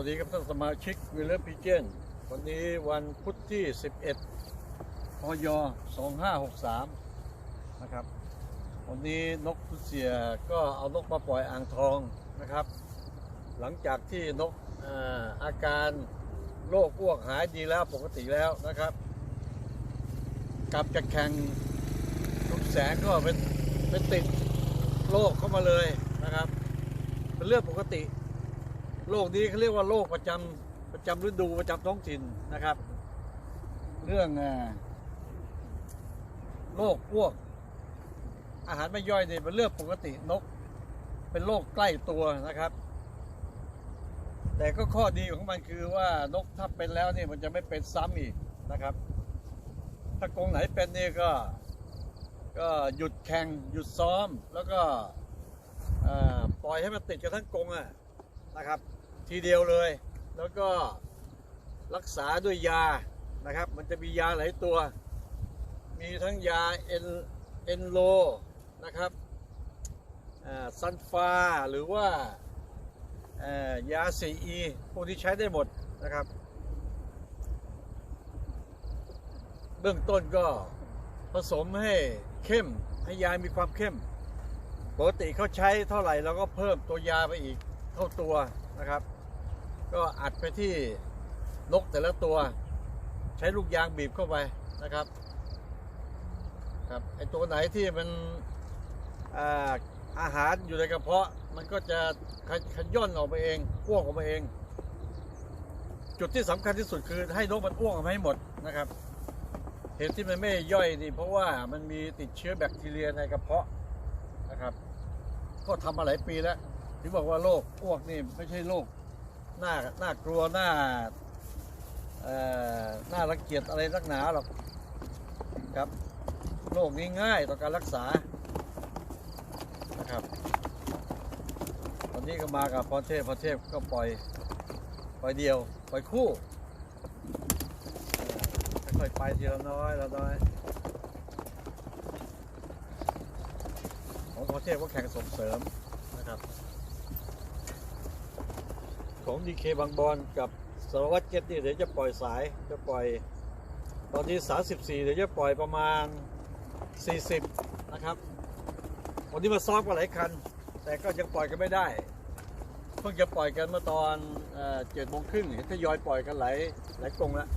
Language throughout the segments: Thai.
วัสดีครับท่านสมาชิกวิลเลอร์พิเจนวันนี้วันพุธที่ 11พย2563 นะครับ วันนี้นกพุเสียก็เอานกมาปล่อยอ่างทองนะครับ หลังจากที่นกอาอาการโรคอ้วกหายดีแล้วปกติแล้วนะครับ กลับจากแข่งทุกแสงก็เป็นเป็นติดโรคเข้ามาเลยนะครับ เป็นเรื่องปกติ โรคนี้เขาเรียกว่าโรคประจำประจำฤดูประจำท้องถิ่นนะครับ เรื่องโรคอ้วก อาหารไม่ย่อยเนี่ยเป็นเรื่องปกตินก เป็นโรคใกล้ตัวนะครับ แต่ก็ข้อดีของมันคือว่านกถ้าเป็นแล้วเนี่ยมันจะไม่เป็นซ้ำอีกนะครับ ถ้ากรงไหนเป็นเนี่ยก็ ก็หยุดแข่งหยุดซ้อมแล้วก็ปล่อยให้มันติดกันทั้งกรงอะนะครับ ทีเดียวเลย แล้วก็รักษาด้วยยานะครับ มันจะมียาหลายตัว มีทั้งยาเอ็นเอ็นโลนะครับซันฟาหรือว่ายาซีอีพวกที่ใช้ได้หมดนะครับ เบื้องต้นก็ผสมให้เข้มให้ยามีความเข้มปกติเขาใช้เท่าไหร่เราก็เพิ่มตัวยาไปอีกเท่าตัวนะครับ ก็อัดไปที่นกแต่ละตัว ใช้ลูกยางบีบเข้าไปนะครับครับไอตัวไหนที่มันอาอาหารอยู่ในกระเพาะมันก็จะขยขย่อนออกไปเองอ้วกออกมาเอง จุดที่สำคัญที่สุดคือให้นกมันอ้วกออกมาให้หมดนะครับ เหตุที่มันไม่ย่อยนี่เพราะว่ามันมีติดเชื้อแบคทีเรียในกระเพาะนะครับ ก็ทำมาหลายปีแล้วถึงบอกว่าโรคอ้วกนี่ไม่ใช่โรค น่าน่ากลัวน่าเอ่อน่ารังเกียจอะไรนักหนาหรอกครับโรคนี้ง่ายต่อการรักษานะครับตอนนี้ก็มากับพรเทพพรเทพก็ปล่อยปล่อยเดียวปล่อยคู่ค่อยไปทีละน้อยละน้อยของพอเทพก็แข่งส่งเสริมนะครับ ของดีเคบางบอนกับสารวัตรเก็ตนี่เดี๋ยวจะปล่อยสายจะปล่อย ตอนนี้34เดี๋ยวจะปล่อยประมาณ 40 นะครับ วันนี้มาซ้อมกันหลายคัน แต่ก็ยังปล่อยกันไม่ได้ เพิ่งจะปล่อยกันเมื่อตอนเจ็ดโมงครึ่งเห็นทยอยปล่อยกันหลายหลายกรงแล้ว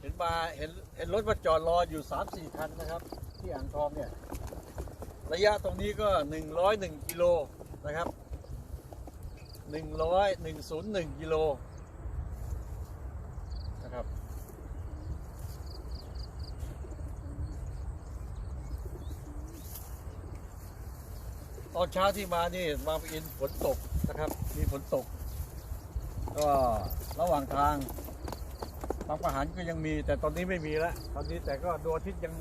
เห็นมาเห็นเห็นรถมาจอดรออยู่สามสี่คันนะครับ ที่อ่างทองเนี่ย ระยะตรงนี้ก็หนึ่งร้อยหนึ่งกิโลนะครับ หนึ่งร้อยหนึ่งศูนย์หนึ่งกิโลนะครับตอนเช้าที่มานี่มาอินฝนตกนะครับ มีฝนตก ก็ระหว่างทางบางประหารก็ยังมี แต่ตอนนี้ไม่มีแล้วตอนนี้แต่ก็ดวงอาทิตย์ยัง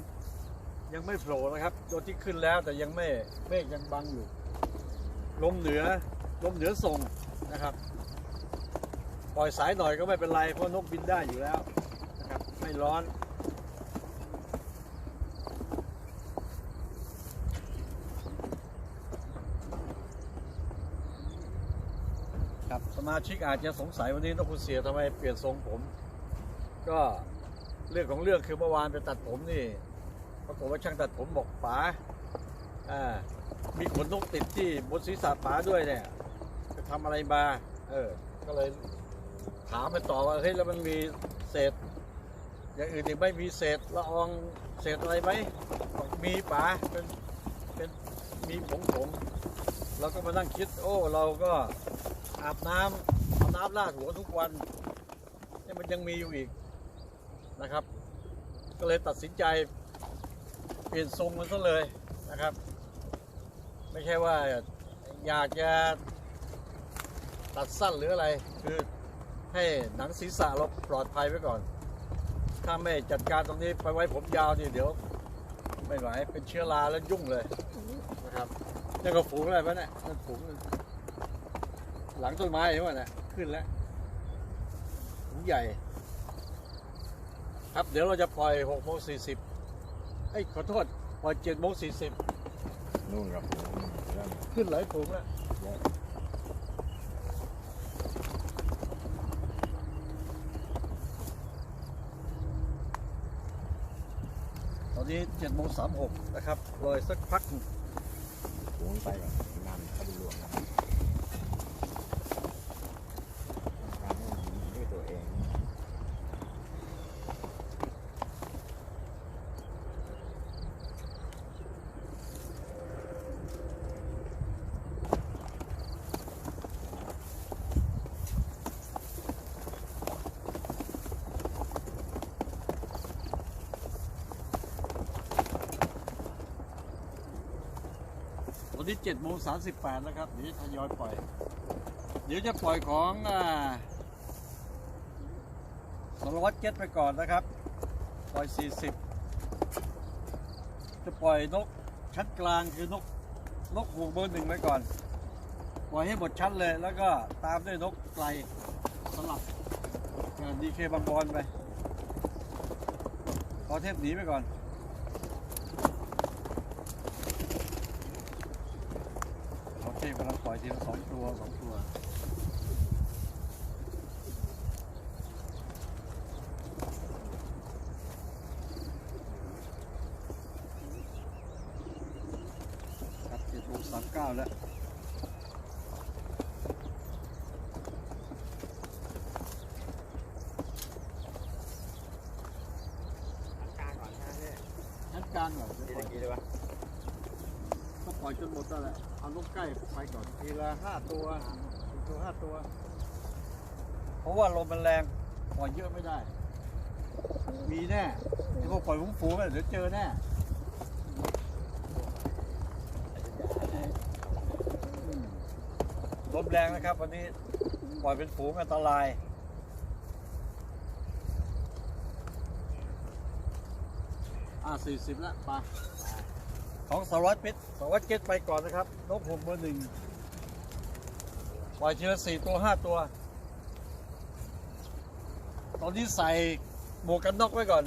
ยังไม่โผล่นะครับดวงอาทิตย์ขึ้นแล้วแต่ยังไม่เมฆยังบังอยู่ ลมเหนือลมเหนือส่งนะครับ ปล่อยสายหน่อยก็ไม่เป็นไร เพราะนกบินได้อยู่แล้วนะครับไม่ร้อนครับสมาชิกอาจจะสงสัยวันนี้นกคุณเสียทำไมเปลี่ยนทรงผม ก็เรื่องของเรื่องคือเมื่อวานไปตัดผมนี่ปรากฏว่าช่างตัดผมบอกป๋า อ่ามีขนนกติดที่บนศีรษะป๋าด้วยเนี่ยจะทำอะไรมาเออ ก็เลยถามไปต่อว่าเฮ้ยแล้วมันมีเศษ อย่างอื่นอีกไหม่มีเศษละอองเศษอะไรไหมบอกมีป๋าเป็นเป็นมีผงผงเราก็มานั่งคิด โอ้เราก็อาบน้ำเอาน้ำราดหัวทุกวันเนี่ยมันยังมีอยู่อีกนะครับ ก็เลยตัดสินใจ เปลี่ยนทรงมันซะเลยนะครับ ไม่ใช่ว่าอยากจะตัดสั้นหรืออะไร คือให้หนังศีรษะเราปลอดภัยไว้ก่อน ถ้าไม่จัดการตรงนี้ไปไว้ผมยาวนี่เดี๋ยว ไม่ไหวเป็นเชื้อราแล้วยุ่งเลยนะครับนี่ก็ฝูงอะไรปะเนี่ยนั่นฝูงหลังต้นไม้เห็นป่ะเนี่ยขึ้นแล้วฝูงใหญ่ ครับเดี๋ยวเราจะปล่อย6โมง40เอ้ยขอโทษ ปล่อย7โมง40 นู่นกับขึ้นหลายโขงแล้วตอนนี้เจ็ดโมงสามหกนะครับลอสักพัก โขงไปกับนานเขาไปรวมะครับ อนนี้เจ็ดโมงสามสิบแปดนะครับ เดี๋ยวจะทยอยปล่อย เดี๋ยวจะปล่อยของอ่าสารวัตรเก็ตไปก่อนนะครับ ปล่อยสี่สิบจะปล่อยนกชั้นกลางคือนกนกหูเบอร์หนึ่งไว้ก่อน ปล่อยให้หมดชั้นเลย แล้วก็ตามด้วยนกไกลสลับดีเคบางบอลไปขอเทพหนีไปก่อน โอเคกำลังปล่อย ทีละสองตัวสองตัวครับเจ็ดโมงสามเก้าแล้วกลางก่อนนะเนี่ยชั้นกลางเหรอเดี๋ยวทีปล่อยละกี่เลยวะก็ปล่อยจนหมดแล้วแหละ เอานกใกล้ไปก่อนทีละห้าตัวสตัวห้าตัว เพราะว่าลมมันแรงปล่อยเยอะไม่ได้ มีแน่ไอ้พวกปล่อยฟุ้งๆเนี่ยเดี๋ยวเจอแน่ลมแรงนะครับ วันนี้ปล่อยเป็นฝูงอันตรายอ่าสี่สิบแล้วไป ของสารวัตรพิษสารวัตรเกตไปก่อนนะครับนกผมเบอร์หนึ่งปล่อยทีละสี่ตัวห้าตัว ตอนนี้ใส่หมวกกันน็อกไว้ก่อน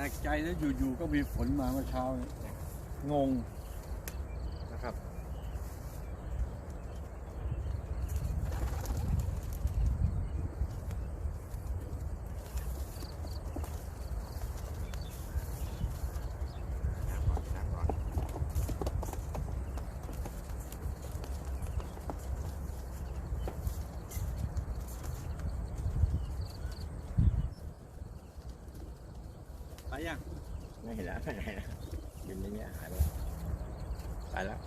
ลกใจนะอยู่ๆก็มีฝนมาเมื่อเช้านี้งงนะครับ น้ำก่อนน้ำก่อน ไป ยังไม่เห็นแล้วไปไหนแล้วอยู่ในนี้หายไปแล้วไปแล้ว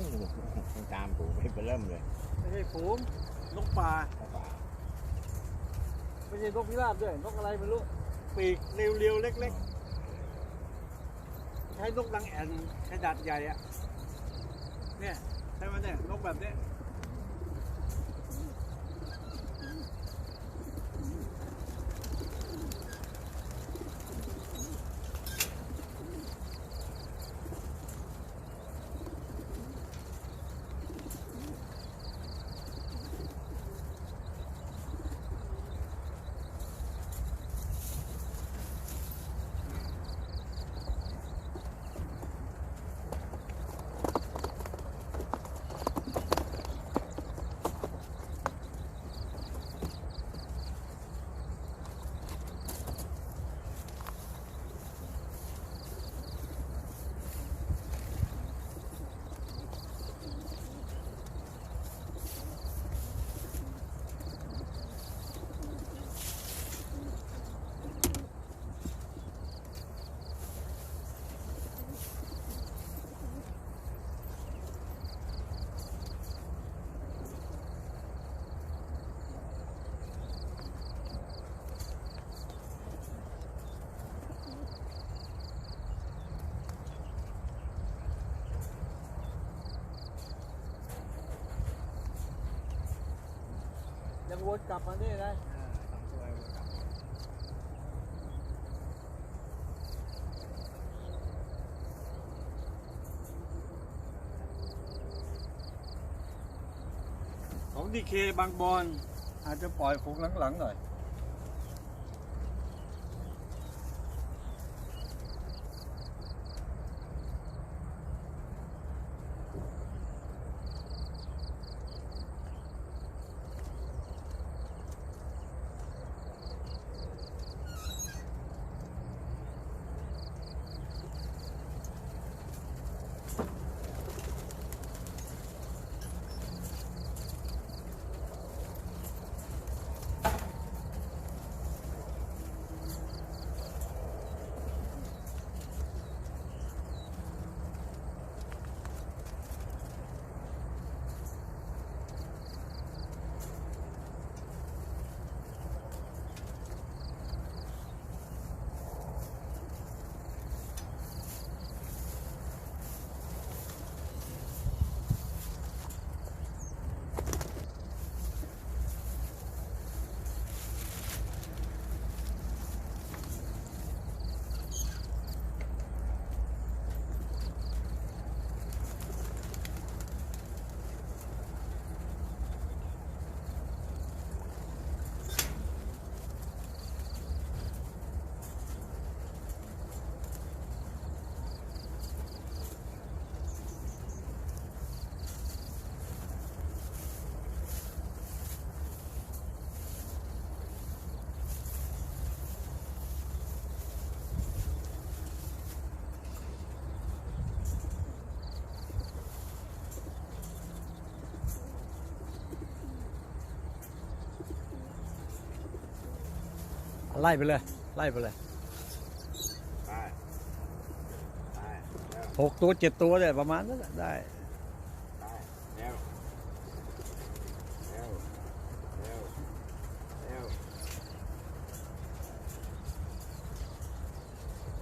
อ ตามปู่ไปเริ่มเลยไม่ใช่ฝูงนกปลาเข้าป่าไม่ใช่นกพิราบด้วยนกอะไรไม่รู้ปีกเรียวๆเล็ก ๆ ใช้นกดังแอนขนาดใหญ่อะเนี่ยใช่ไหมเนี่ยนกแบบเนี้ย ยังวนกลับมานี่นะสองตัวกลับของดีเคบางบอนอาจจะปล่อยฝูงหลังๆหน่อย ไล่ไปเลย ไล่ไปเลยไปไปแล้วหกตัวเจ็ดตัวเนี่ยประมาณนั้นแหละได้ไ